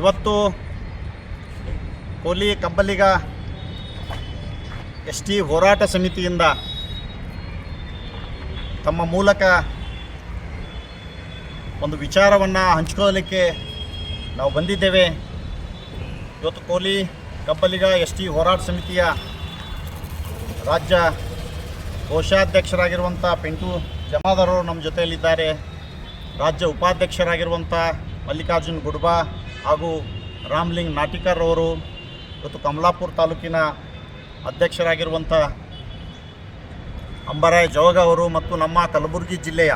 ಇವತ್ತು ಕೋಲಿ ಕಬ್ಬಲಿಗ S T ಹೋರಾಟ ಸಮಿತಿಯಿಂದ ತಮ್ಮ ಮೂಲಕ ಒಂದು ವಿಚಾರವನ್ನು ಹಂಚ್ಕೊಳ್ಳಲಿಕ್ಕೆ ನಾವು ಬಂದಿದ್ದೇವೆ. ಇವತ್ತು ಕೋಲಿ ಕಬ್ಬಲಿಗ ಎಸ್ ಟಿ ಹೋರಾಟ ಸಮಿತಿಯ ರಾಜ್ಯ ಕೋಶಾಧ್ಯಕ್ಷರಾಗಿರುವಂಥ ಪೆಂಟು ಜಮಾದಾರರು ನಮ್ಮ ಜೊತೆಯಲ್ಲಿದ್ದಾರೆ. ರಾಜ್ಯ ಉಪಾಧ್ಯಕ್ಷರಾಗಿರುವಂಥ ಮಲ್ಲಿಕಾರ್ಜುನ್ ಗುಡ್ಬಾ ಹಾಗೂ ರಾಮ್ಲಿಂಗ್ ನಾಟಿಕರ್ ಅವರು ಇವತ್ತು ಕಮಲಾಪುರ ತಾಲೂಕಿನ ಅಧ್ಯಕ್ಷರಾಗಿರುವಂಥ ಅಂಬರಾಯ್ ಜೋಗ ಅವರು ಮತ್ತು ನಮ್ಮ ಕಲಬುರಗಿ ಜಿಲ್ಲೆಯ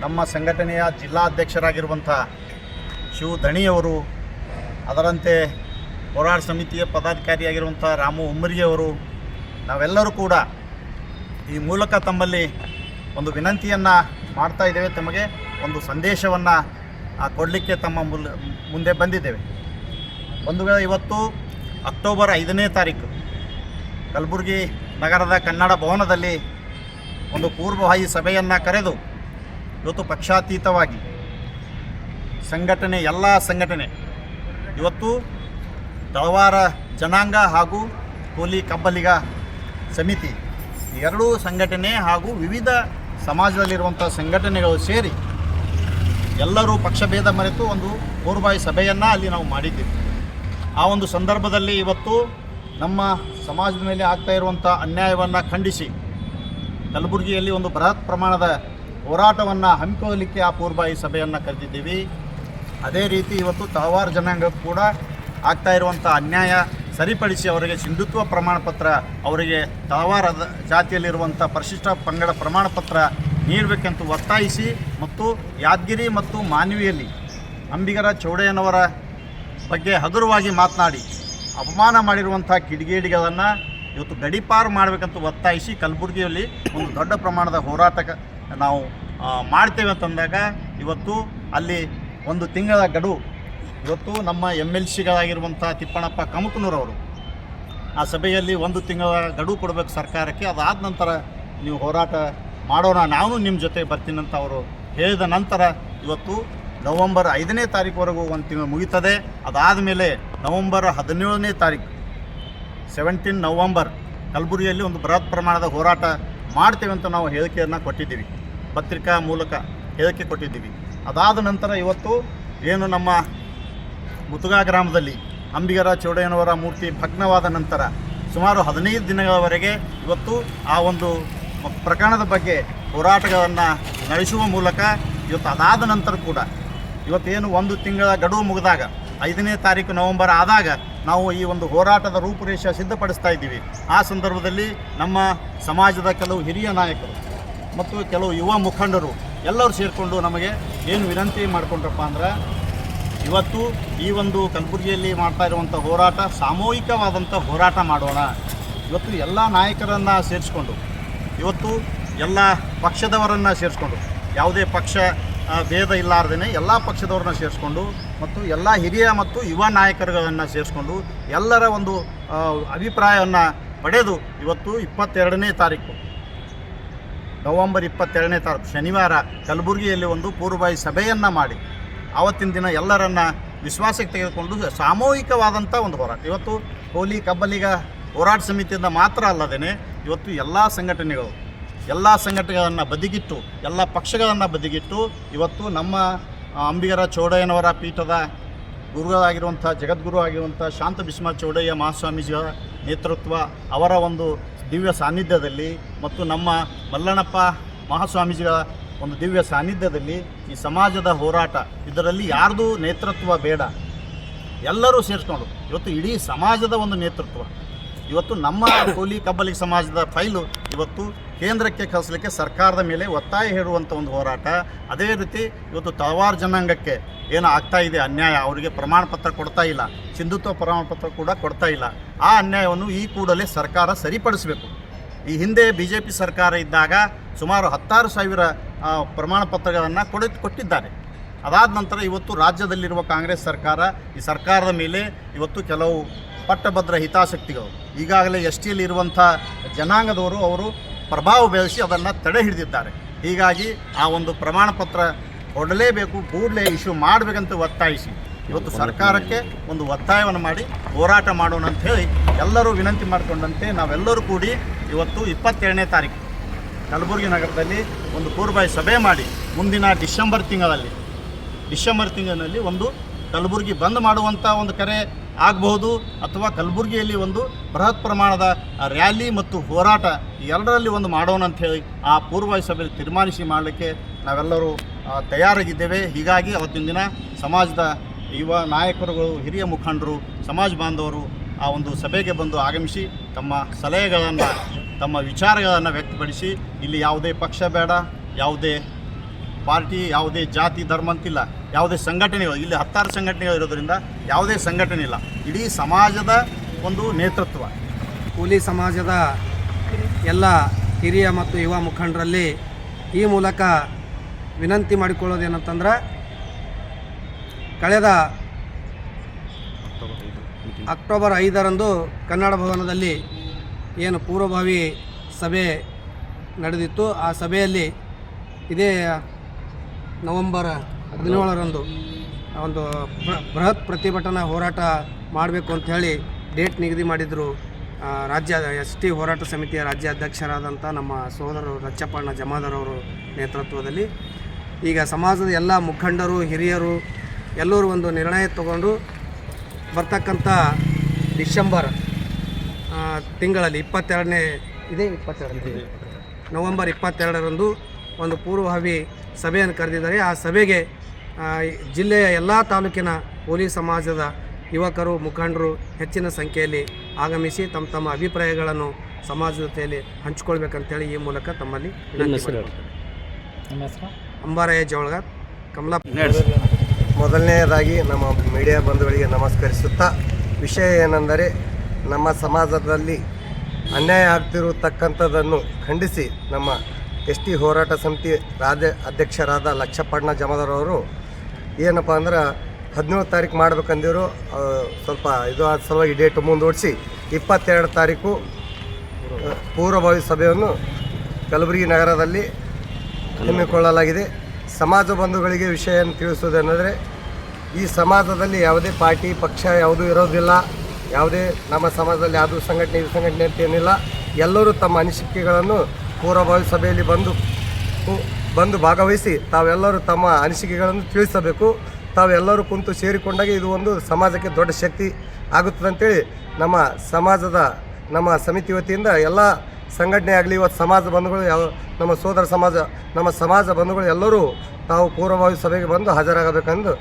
ನಮ್ಮ ಸಂಘಟನೆಯ ಜಿಲ್ಲಾ ಅಧ್ಯಕ್ಷರಾಗಿರುವಂಥ ಶಿವ ದಣಿಯವರು ಅದರಂತೆ ಹೋರಾಟ ಸಮಿತಿಯ ಪದಾಧಿಕಾರಿಯಾಗಿರುವಂಥ ರಾಮು ಉಮ್ಮರಿಯವರು ನಾವೆಲ್ಲರೂ ಕೂಡ ಈ ಮೂಲಕ ತಮ್ಮಲ್ಲಿ ಒಂದು ವಿನಂತಿಯನ್ನು ಮಾಡ್ತಾ ಇದ್ದೇವೆ. ತಮಗೆ ಒಂದು ಸಂದೇಶವನ್ನು ಕೊಡಲಿಕ್ಕೆ ತಮ್ಮ ಮುಲ್ ಮುಂದೆ ಬಂದಿದ್ದೇವೆ. ಒಂದು ವೇಳೆ ಇವತ್ತು ಅಕ್ಟೋಬರ್ ಐದನೇ ತಾರೀಕು ಕಲಬುರಗಿ ನಗರದ ಕನ್ನಡ ಭವನದಲ್ಲಿ ಒಂದು ಪೂರ್ವಭಾವಿ ಸಭೆಯನ್ನು ಕರೆದು ಇವತ್ತು ಪಕ್ಷಾತೀತವಾಗಿ ಸಂಘಟನೆ, ಎಲ್ಲ ಸಂಘಟನೆ ಇವತ್ತು ತಳವಾರ ಜನಾಂಗ ಹಾಗೂ ಕೂಲಿ ಕಬ್ಬಲಿಗ ಸಮಿತಿ ಎರಡೂ ಸಂಘಟನೆ ಹಾಗೂ ವಿವಿಧ ಸಮಾಜದಲ್ಲಿರುವಂಥ ಸಂಘಟನೆಗಳು ಸೇರಿ ಎಲ್ಲರೂ ಪಕ್ಷಭೇದ ಮರೆತು ಒಂದು ಪೂರ್ವಭಾವಿ ಸಭೆಯನ್ನು ಅಲ್ಲಿ ನಾವು ಮಾಡಿದ್ದೀವಿ. ಆ ಒಂದು ಸಂದರ್ಭದಲ್ಲಿ ಇವತ್ತು ನಮ್ಮ ಸಮಾಜದ ಮೇಲೆ ಆಗ್ತಾ ಇರುವಂಥ ಅನ್ಯಾಯವನ್ನು ಖಂಡಿಸಿ, ಕಲಬುರಗಿಯಲ್ಲಿ ಒಂದು ಬೃಹತ್ ಪ್ರಮಾಣದ ಹೋರಾಟವನ್ನು ಹಮ್ಮಿಕೊಳ್ಳಲಿಕ್ಕೆ ಆ ಪೂರ್ವಾಯಿ ಸಭೆಯನ್ನು ಕರೆದಿದ್ದೀವಿ. ಅದೇ ರೀತಿ ಇವತ್ತು ತಳವಾರ ಜನಾಂಗ ಕೂಡ ಆಗ್ತಾ ಇರುವಂಥ ಅನ್ಯಾಯ ಸರಿಪಡಿಸಿ ಅವರಿಗೆ ಸಿಂಧುತ್ವ ಪ್ರಮಾಣ ಪತ್ರ ಅವರಿಗೆ ತಳವಾರದ ಜಾತಿಯಲ್ಲಿರುವಂಥ ಪರಿಶಿಷ್ಟ ಪಂಗಡ ಪ್ರಮಾಣ ಪತ್ರ ನೀಡಬೇಕೆಂದು ಒತ್ತಾಯಿಸಿ ಮತ್ತು ಯಾದಗಿರಿ ಮತ್ತು ಮಾನ್ವಿಯಲ್ಲಿ ಅಂಬಿಗರ ಚೌಡಯ್ಯನವರ ಬಗ್ಗೆ ಹಗುರವಾಗಿ ಮಾತನಾಡಿ, ಅಪಮಾನ ಮಾಡಿರುವಂಥ ಕಿಡಿಗೇಡಿಗಳನ್ನು ಇವತ್ತು ಗಡಿಪಾರು ಮಾಡಬೇಕಂತ ಒತ್ತಾಯಿಸಿ ಕಲಬುರಗಿಯಲ್ಲಿ ಒಂದು ದೊಡ್ಡ ಪ್ರಮಾಣದ ಹೋರಾಟ ನಾವು ಮಾಡ್ತೇವೆ ಅಂತಂದಾಗ ಇವತ್ತು ಅಲ್ಲಿ ಒಂದು ತಿಂಗಳ ಗಡು ಇವತ್ತು ನಮ್ಮ ಎಂ ಎಲ್ ಸಿಗಳಾಗಿರುವಂಥ ತಿಪ್ಪಣ್ಣಪ್ಪ ಕಮಕನೂರವರು ಆ ಸಭೆಯಲ್ಲಿ ಒಂದು ತಿಂಗಳ ಗಡುವು ಕೊಡಬೇಕು ಸರ್ಕಾರಕ್ಕೆ. ಅದಾದ ನಂತರ ನೀವು ಹೋರಾಟ ಮಾಡೋಣ, ನಾನು ನಿಮ್ಮ ಜೊತೆ ಬರ್ತೀನಂತ ಅವರು ಹೇಳಿದ ನಂತರ ಇವತ್ತು ನವಂಬರ್ ಐದನೇ ತಾರೀಕುವರೆಗೂ ಒಂದು ತಿಂಗಳು ಮುಗೀತದೆ. ಅದಾದ ಮೇಲೆ ನವಂಬರ್ ಹದಿನೇಳನೇ ತಾರೀಕು ಸೆವೆಂಟೀನ್ ನವಂಬರ್ ಕಲಬುರಗಿಯಲ್ಲಿ ಒಂದು ಬೃಹತ್ ಪ್ರಮಾಣದ ಹೋರಾಟ ಮಾಡ್ತೇವೆ ಅಂತ ನಾವು ಹೇಳಿಕೆಯನ್ನು ಕೊಟ್ಟಿದ್ದೀವಿ. ಪತ್ರಿಕಾ ಮೂಲಕ ಹೇಳಿಕೆ ಕೊಟ್ಟಿದ್ದೀವಿ. ಅದಾದ ನಂತರ ಇವತ್ತು ಏನು ನಮ್ಮ ಮುತುಗಾ ಗ್ರಾಮದಲ್ಲಿ ಅಂಬಿಗರ ಚೌಡಯ್ಯನವರ ಮೂರ್ತಿ ಭಗ್ನವಾದ ನಂತರ ಸುಮಾರು ಹದಿನೈದು ದಿನಗಳವರೆಗೆ ಇವತ್ತು ಆ ಒಂದು ಪ್ರಕರಣದ ಬಗ್ಗೆ ಹೋರಾಟಗಳನ್ನು ನಡೆಸುವ ಮೂಲಕ ಇವತ್ತು ಅದಾದ ನಂತರ ಕೂಡ ಇವತ್ತೇನು ಒಂದು ತಿಂಗಳ ಗಡುವು ಮುಗಿದಾಗ, ಐದನೇ ತಾರೀಕು ನವೆಂಬರ್ ಆದಾಗ ನಾವು ಈ ಒಂದು ಹೋರಾಟದ ರೂಪುರೇಷೆ ಸಿದ್ಧಪಡಿಸ್ತಾ ಇದ್ದೀವಿ. ಆ ಸಂದರ್ಭದಲ್ಲಿ ನಮ್ಮ ಸಮಾಜದ ಕೆಲವು ಹಿರಿಯ ನಾಯಕರು ಮತ್ತು ಕೆಲವು ಯುವ ಮುಖಂಡರು ಎಲ್ಲರೂ ಸೇರಿಕೊಂಡು ನಮಗೆ ಏನು ವಿನಂತಿ ಮಾಡಿಕೊಂಡ್ರಪ್ಪ ಅಂದ್ರೆ, ಇವತ್ತು ಈ ಒಂದು ಕಲಬುರಗಿಯಲ್ಲಿ ಮಾಡ್ತಾ ಇರುವಂಥ ಹೋರಾಟ ಸಾಮೂಹಿಕವಾದಂಥ ಹೋರಾಟ ಮಾಡೋಣ. ಇವತ್ತು ಎಲ್ಲ ನಾಯಕರನ್ನು ಸೇರಿಸ್ಕೊಂಡು ಇವತ್ತು ಎಲ್ಲ ಪಕ್ಷದವರನ್ನು ಸೇರಿಸ್ಕೊಂಡು, ಯಾವುದೇ ಪಕ್ಷ ಭೇದ ಇಲ್ಲಾರ್ದೇ ಎಲ್ಲ ಪಕ್ಷದವ್ರನ್ನ ಸೇರಿಸ್ಕೊಂಡು ಮತ್ತು ಎಲ್ಲ ಹಿರಿಯ ಮತ್ತು ಯುವ ನಾಯಕರುಗಳನ್ನು ಸೇರಿಸ್ಕೊಂಡು ಎಲ್ಲರ ಒಂದು ಅಭಿಪ್ರಾಯವನ್ನು ಪಡೆದು ಇವತ್ತು ಇಪ್ಪತ್ತೆರಡನೇ ತಾರೀಕು. ನವಂಬರ್ ಇಪ್ಪತ್ತೆರಡನೇ ತಾರೀಕು, ಶನಿವಾರ ಕಲಬುರಗಿಯಲ್ಲಿ ಒಂದು ಪೂರ್ವಭಾವಿ ಸಭೆಯನ್ನು ಮಾಡಿ, ಆವತ್ತಿನ ದಿನ ಎಲ್ಲರನ್ನ ವಿಶ್ವಾಸಕ್ಕೆ ತೆಗೆದುಕೊಂಡು ಸಾಮೂಹಿಕವಾದಂಥ ಒಂದು ಹೋರಾಟ. ಇವತ್ತು ಹೋಲಿ, ಕಬ್ಬಲಿಗ ಹೋರಾಟ ಸಮಿತಿಯಿಂದ ಮಾತ್ರ ಅಲ್ಲದೇ ಇವತ್ತು ಎಲ್ಲ ಸಂಘಟನೆಗಳು, ಎಲ್ಲ ಸಂಘಟನೆಗಳನ್ನು ಬದಿಗಿಟ್ಟು, ಎಲ್ಲ ಪಕ್ಷಗಳನ್ನು ಬದಿಗಿಟ್ಟು ಇವತ್ತು ನಮ್ಮ ಅಂಬಿಗರ ಚೌಡಯ್ಯನವರ ಪೀಠದ ಗುರುಗಳಾಗಿರುವಂಥ ಜಗದ್ಗುರು ಆಗಿರುವಂಥ ಶಾಂತ ಭೀಷ್ಮ ಚೌಡಯ್ಯ ಮಹಾಸ್ವಾಮೀಜಿಯ ನೇತೃತ್ವ ಅವರ ಒಂದು ದಿವ್ಯ ಸಾನ್ನಿಧ್ಯದಲ್ಲಿ ಮತ್ತು ನಮ್ಮ ಮಲ್ಲಣ್ಣಪ್ಪ ಮಹಾಸ್ವಾಮೀಜಿಗಳ ಒಂದು ದಿವ್ಯ ಸಾನ್ನಿಧ್ಯದಲ್ಲಿ ಈ ಸಮಾಜದ ಹೋರಾಟ, ಇದರಲ್ಲಿ ಯಾರ್ದು ನೇತೃತ್ವ ಬೇಡ. ಎಲ್ಲರೂ ಸೇರಿಸ್ಕೊಂಡು, ಇವತ್ತು ಇಡೀ ಸಮಾಜದ ಒಂದು ನೇತೃತ್ವ. ಇವತ್ತು ನಮ್ಮ ಕೂಲಿ ಕಬ್ಬಲಿ ಸಮಾಜದ ಫೈಲು ಇವತ್ತು ಕೇಂದ್ರಕ್ಕೆ ಕಳಿಸಲಿಕ್ಕೆ ಸರ್ಕಾರದ ಮೇಲೆ ಒತ್ತಾಯ ಹೇಳುವಂಥ ಒಂದು ಹೋರಾಟ. ಅದೇ ರೀತಿ ಇವತ್ತು ತಳವಾರ ಜನಾಂಗಕ್ಕೆ ಏನು ಆಗ್ತಾ ಇದೆ ಅನ್ಯಾಯ, ಅವರಿಗೆ ಪ್ರಮಾಣ ಪತ್ರ ಕೊಡ್ತಾ ಇಲ್ಲ, ಸಿಂಧುತ್ವ ಪ್ರಮಾಣ ಪತ್ರ ಕೂಡ ಕೊಡ್ತಾ ಇಲ್ಲ. ಆ ಅನ್ಯಾಯವನ್ನು ಈ ಕೂಡಲೇ ಸರ್ಕಾರ ಸರಿಪಡಿಸಬೇಕು. ಈ ಹಿಂದೆ ಬಿ ಜೆ ಪಿ ಸರ್ಕಾರ ಇದ್ದಾಗ ಸುಮಾರು ಹತ್ತಾರು ಸಾವಿರ ಪ್ರಮಾಣ ಪತ್ರಗಳನ್ನು ಕೊಡ, ಕೊಟ್ಟಿದ್ದಾರೆ. ಅದಾದ ನಂತರ ಇವತ್ತು ರಾಜ್ಯದಲ್ಲಿರುವ ಕಾಂಗ್ರೆಸ್ ಸರ್ಕಾರ, ಈ ಸರ್ಕಾರದ ಮೇಲೆ ಇವತ್ತು ಕೆಲವು ಪಟ್ಟಭದ್ರ ಹಿತಾಸಕ್ತಿಗಳು. ಈಗಾಗಲೇ ಎಸ್ ಟಿಯಲ್ಲಿ ಇರುವಂಥ ಜನಾಂಗದವರು ಅವರು ಪ್ರಭಾವ ಬೆಳೆಸಿ ಅದನ್ನು ತಡೆ ಹಿಡಿದಿದ್ದಾರೆ. ಹೀಗಾಗಿ ಆ ಒಂದು ಪ್ರಮಾಣ ಪತ್ರ ಕೊಡಲೇಬೇಕು, ಕೂಡಲೇ ಇಶ್ಯೂ ಮಾಡಬೇಕಂತ ಒತ್ತಾಯಿಸಿ. ಇವತ್ತು ಸರ್ಕಾರಕ್ಕೆ ಒಂದು ಒತ್ತಾಯವನ್ನು ಮಾಡಿ ಹೋರಾಟ ಮಾಡೋಣ ಅಂತ ಹೇಳಿ ಎಲ್ಲರೂ ವಿನಂತಿ ಮಾಡಿಕೊಂಡಂತೆ ನಾವೆಲ್ಲರೂ ಕೂಡಿ ಇವತ್ತು ಇಪ್ಪತ್ತೆರಡನೇ ತಾರೀಕು ಕಲಬುರಗಿ ನಗರದಲ್ಲಿ ಒಂದು ಪೂರ್ವಭಾವಿ ಸಭೆ ಮಾಡಿ ಮುಂದಿನ ಡಿಸೆಂಬರ್ ತಿಂಗಳಲ್ಲಿ ಡಿಸೆಂಬರ್ ತಿಂಗಳಲ್ಲಿ ಒಂದು ಕಲಬುರಗಿ ಬಂದ್ ಮಾಡುವಂಥ ಒಂದು ಕರೆ ಆಗಬಹುದು ಅಥವಾ ಕಲಬುರಗಿಯಲ್ಲಿ ಒಂದು ಬೃಹತ್ ಪ್ರಮಾಣದ ರ್ಯಾಲಿ ಮತ್ತು ಹೋರಾಟ ಎರಡರಲ್ಲಿ ಒಂದು ಮಾಡೋಣ ಅಂಥೇಳಿ ಆ ಪೂರ್ವ ಸಭೆಯಲ್ಲಿ ತೀರ್ಮಾನಿಸಿ ಮಾಡಲಿಕ್ಕೆ ನಾವೆಲ್ಲರೂ ತಯಾರಾಗಿದ್ದೇವೆ. ಹೀಗಾಗಿ ಅವತ್ತಿನ ದಿನ ಸಮಾಜದ ಯುವ ನಾಯಕರುಗಳು, ಹಿರಿಯ ಮುಖಂಡರು, ಸಮಾಜ ಬಾಂಧವರು ಆ ಒಂದು ಸಭೆಗೆ ಬಂದು ಆಗಮಿಸಿ ತಮ್ಮ ಸಲಹೆಗಳನ್ನು, ತಮ್ಮ ವಿಚಾರಗಳನ್ನು ವ್ಯಕ್ತಪಡಿಸಿ ಇಲ್ಲಿ ಯಾವುದೇ ಪಕ್ಷ ಬೇಡ, ಯಾವುದೇ ಪಾರ್ಟಿ ಯಾವುದೇ ಜಾತಿ, ಧರ್ಮ ಅಂತಿಲ್ಲ. ಯಾವುದೇ ಸಂಘಟನೆಗಳು, ಇಲ್ಲಿ ಹತ್ತಾರು ಸಂಘಟನೆಗಳು ಇರೋದ್ರಿಂದ ಯಾವುದೇ ಸಂಘಟನೆ ಇಲ್ಲ. ಇಡೀ ಸಮಾಜದ ಒಂದು ನೇತೃತ್ವ. ಕೂಲಿ ಸಮಾಜದ ಎಲ್ಲ ಹಿರಿಯ ಮತ್ತು ಯುವ ಮುಖಂಡರಲ್ಲಿ ಈ ಮೂಲಕ ವಿನಂತಿ ಮಾಡಿಕೊಳ್ಳೋದೇನಂತಂದ್ರೆ ಕಳೆದ ಅಕ್ಟೋಬರ್ ಐದರಂದು ಕನ್ನಡ ಭವನದಲ್ಲಿ ಏನು ಪೂರ್ವಭಾವಿ ಸಭೆ ನಡೆದಿತ್ತು. ಆ ಸಭೆಯಲ್ಲಿ ಇದೇ ನವೆಂಬರ್ ಹದಿನೇಳರಂದು ಒಂದು ಬೃಹತ್ ಪ್ರತಿಭಟನಾ ಹೋರಾಟ ಮಾಡಬೇಕು ಅಂತ ಹೇಳಿ ಡೇಟ್ ನಿಗದಿ ಮಾಡಿದರು ರಾಜ್ಯ ಎಸ್ ಟಿ ಹೋರಾಟ ಸಮಿತಿಯ ರಾಜ್ಯಾಧ್ಯಕ್ಷರಾದಂಥ ನಮ್ಮ ಸೋದರರು ರಚ್ಚಪ್ಪಣ್ಣ ಜಮಾದಾರ್ ಅವರು ನೇತೃತ್ವದಲ್ಲಿ. ಈಗ ಸಮಾಜದ ಎಲ್ಲ ಮುಖಂಡರು, ಹಿರಿಯರು, ಎಲ್ಲರೂ ಒಂದು ನಿರ್ಣಯ ತಗೊಂಡು ಬರ್ತಕ್ಕಂಥ ಡಿಸೆಂಬರ್ ತಿಂಗಳಲ್ಲಿ ಇಪ್ಪತ್ತೆರಡನೇ, ಇದೇ ಇಪ್ಪತ್ತೆರಡನೇ, ನವೆಂಬರ್ ಇಪ್ಪತ್ತೆರಡರಂದು ಒಂದು ಪೂರ್ವಭಾವಿ ಸಭೆಯನ್ನು ಕರೆದಿದ್ದಾರೆ ಆ ಸಭೆಗೆ ಜಿಲ್ಲೆಯ ಎಲ್ಲ ತಾಲೂಕಿನ ಪೊಲೀಸ್ ಸಮಾಜದ ಯುವಕರು ಮುಖಂಡರು ಹೆಚ್ಚಿನ ಸಂಖ್ಯೆಯಲ್ಲಿ ಆಗಮಿಸಿ ತಮ್ಮ ತಮ್ಮ ಅಭಿಪ್ರಾಯಗಳನ್ನು ಸಮಾಜದ ಜೊತೆಯಲ್ಲಿ ಹಂಚಿಕೊಳ್ಬೇಕಂತೇಳಿ ಈ ಮೂಲಕ ತಮ್ಮಲ್ಲಿ. ಅಂಬಾರಯ್ಯ ಜೋಳಗ ಕಮಲಾ ಮೊದಲನೆಯದಾಗಿ ನಮ್ಮ ಮೀಡಿಯಾ ಬಂಧುಗಳಿಗೆ ನಮಸ್ಕರಿಸುತ್ತಾ ವಿಷಯ ಏನೆಂದರೆ ನಮ್ಮ ಸಮಾಜದಲ್ಲಿ ಅನ್ಯಾಯ ಆಗ್ತಿರತಕ್ಕಂಥದ್ದನ್ನು ಖಂಡಿಸಿ ನಮ್ಮ ಎಸ್ ಟಿ ಹೋರಾಟ ಸಮಿತಿ ರಾಜ್ಯ ಅಧ್ಯಕ್ಷರಾದ ಲಕ್ಷಪಣ್ಣ ಜಮದಾರ್ ಅವರು ಏನಪ್ಪ ಅಂದ್ರೆ ಹದಿನೇಳು ತಾರೀಕು ಮಾಡ್ಬೇಕಂದಿರು ಸ್ವಲ್ಪ ಇದು ಆದ ಸಲುವಾಗಿ ಡೇಟ್ ಮುಂದೂಡಿಸಿ ಇಪ್ಪತ್ತೆರಡು ತಾರೀಕು ಪೂರ್ವಭಾವಿ ಸಭೆಯನ್ನು ಕಲಬುರಗಿ ನಗರದಲ್ಲಿ ಹಮ್ಮಿಕೊಳ್ಳಲಾಗಿದೆ. ಸಮಾಜ ಬಂಧುಗಳಿಗೆ ವಿಷಯವನ್ನು ತಿಳಿಸುವುದೇನೆಂದರೆ, ಈ ಸಮಾಜದಲ್ಲಿ ಯಾವುದೇ ಪಾರ್ಟಿ, ಪಕ್ಷ ಯಾವುದೂ ಇರೋದಿಲ್ಲ. ಯಾವುದೇ ನಮ್ಮ ಸಮಾಜದಲ್ಲಿ ಯಾವುದೂ ಸಂಘಟನೆ ಇದು ಸಂಘಟನೆ ಅಂತ ಏನಿಲ್ಲ. ಎಲ್ಲರೂ ತಮ್ಮ ಅನಿಸಿಕೆಗಳನ್ನು ಪೂರ್ವಭಾವಿ ಸಭೆಯಲ್ಲಿ ಬಂದು ಬಂದು ಭಾಗವಹಿಸಿ ತಾವೆಲ್ಲರೂ ತಮ್ಮ ಅನಿಸಿಕೆಗಳನ್ನು ತಿಳಿಸಬೇಕು. ತಾವೆಲ್ಲರೂ ಕುಂತು ಸೇರಿಕೊಂಡಾಗ ಇದು ಒಂದು ಸಮಾಜಕ್ಕೆ ದೊಡ್ಡ ಶಕ್ತಿ ಆಗುತ್ತದೆ ಅಂತೇಳಿ ನಮ್ಮ ಸಮಾಜದ, ನಮ್ಮ ಸಮಿತಿ ವತಿಯಿಂದ ಎಲ್ಲ ಸಂಘಟನೆ ಆಗಲಿ, ಇವತ್ತು ಸಮಾಜ ಬಂಧುಗಳು ಯಾವ ನಮ್ಮ ಸೋದರ ಸಮಾಜ, ನಮ್ಮ ಸಮಾಜ ಬಂಧುಗಳು ಎಲ್ಲರೂ ತಾವು ಪೂರ್ವಭಾವಿ ಸಭೆಗೆ ಬಂದು ಹಾಜರಾಗಬೇಕೆಂದು